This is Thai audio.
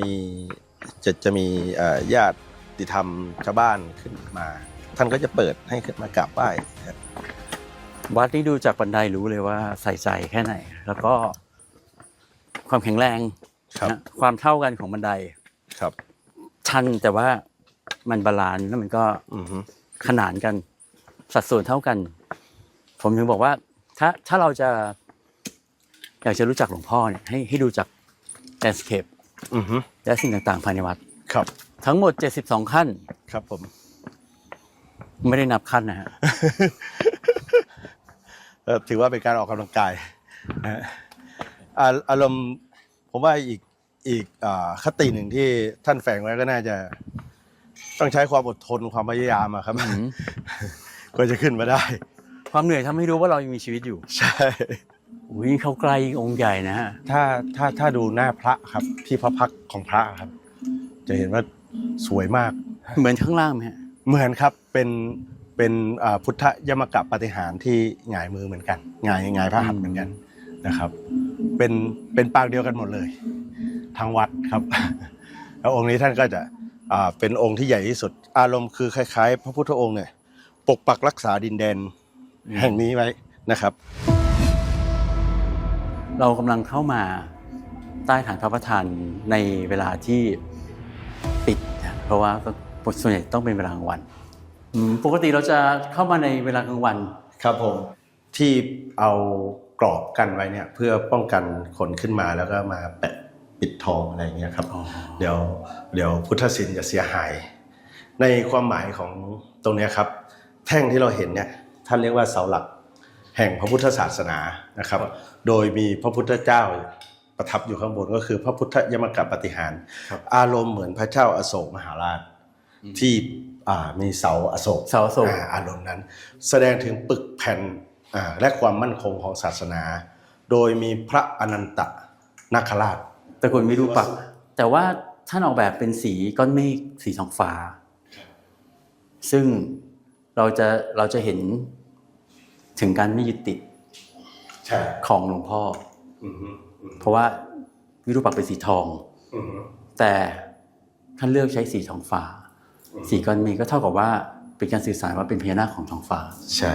มีจะจะมีเอ่อญาติธรรมชาวบ้านขึ้นมา ท่านก็จะเปิดให้ขึ้นมากราบไหว้นะครับวัดนี้ดูจากบันไดรู้เลยว่าใส่ใจแค่ไหน แล้วก็ความแข็งแรงครับนะความเท่ากันของบันไดครับ ชันแต่ว่ามันบาลานซ์แล้วมันก็อือฮึขนานกัน สัดส่วนเท่ากัน ผมถึงบอกว่า ถ้าถ้าเราจะ อยากจะรู้จักหลวงพ่อเนี่ยให้ให้ดูจากแ a นสเคป อือฮึและสิ่งต่างๆภายในวัด ครับ ทั้งหมด 72 ขั้น ครับผม ไม่ได้นับขั้นนะฮะ เอ่อถือว่าเป็นการออกกำลังกายนะฮะอ่าอารมณ์ผมว่าอีกอีกอ่าคติหนึ่งที่ท่านแฝงไว้ก็น่าจะ ต้องใช้ความอดทนความพยายามอะครับอืมก็จะขึ้นมาได้ ความเหนื่อยทำให้รู้ว่าเรายังมีชีวิตอยู่ ใช่ อุ้ยเขาไกลองค์ใหญ่นะฮะถ้าถ้าถ้าดูหน้าพระครับ ที่พระพักตร์ของพระครับ จะเห็นว่าสวยมาก เหมือนข้างล่างไหมฮะเหมือนครับเป็นเป็นอ่าพุทธยมกับปาฏิหารย์ที่หงายมือเหมือนกันหงายหงายพระหัตถ์เหมือนกันนะครับ เป็นเป็นปางเดียวกันหมดเลย ทางวัดครับ แล้วองค์นี้ท่านก็จะอ่าเป็นองค์ที่ใหญ่ที่สุด อารมณ์คือคล้ายๆ พระพุทธองค์เนี่ยปกปักรักษาดินแดนแห่งนี้ไว้นะครับ เรากำลังเข้ามาใต้ฐานพระประธานในเวลาที่ปิดนะเพราะว่าก็ส่วนใหญ่ต้องเป็นเวลากลางวันอืมปกติเราจะเข้ามาในเวลากลางวันครับผมที่เอากรอบกันไว้เนี่ยเพื่อป้องกันคนขึ้นมาแล้วก็มาแปะปิดทองอะไรอย่างเงี้ยครับอ๋อเดี๋ยวเดี๋ยวพุทธศิลป์จะเสียหาย ในความหมายของตรงเนี้ยครับ แท่งที่เราเห็นเนี่ยท่านเรียกว่าเสาหลัก แห่งพระพุทธศาสนานะครับ โดยมีพระพุทธเจ้าประทับอยู่ข้างบนก็คือพระพุทธยมกับปฏิหารย์ครับอารมณ์เหมือนพระเจ้าอโศกมหาราชที่อ่ามีเสาอโศกเสาอโศกาอารมณ์นั้น แสดงถึงปึกแผ่นอ่าและความมั่นคงของศาสนา โดยมีพระอนันตนาคราชตระกูลวิรูปักษ์แต่ว่าท่านออกแบบเป็นสีก้อนเมฆสีทองฟ้า ซึ่งเราจะเราจะเห็น ถึงการไม่ยึดติดใช่ของหลวงพ่ออือฮึอือฮึเพราะว่าวิรูปักษ์เป็นสีทอง อือฮึแต่ท่านเลือกใช้สีทองฟ้า สีก้อนเมฆก็เท่ากับว่าเป็นการสื่อสารว่าเป็นพญานาคของท้องฟ้า ใช่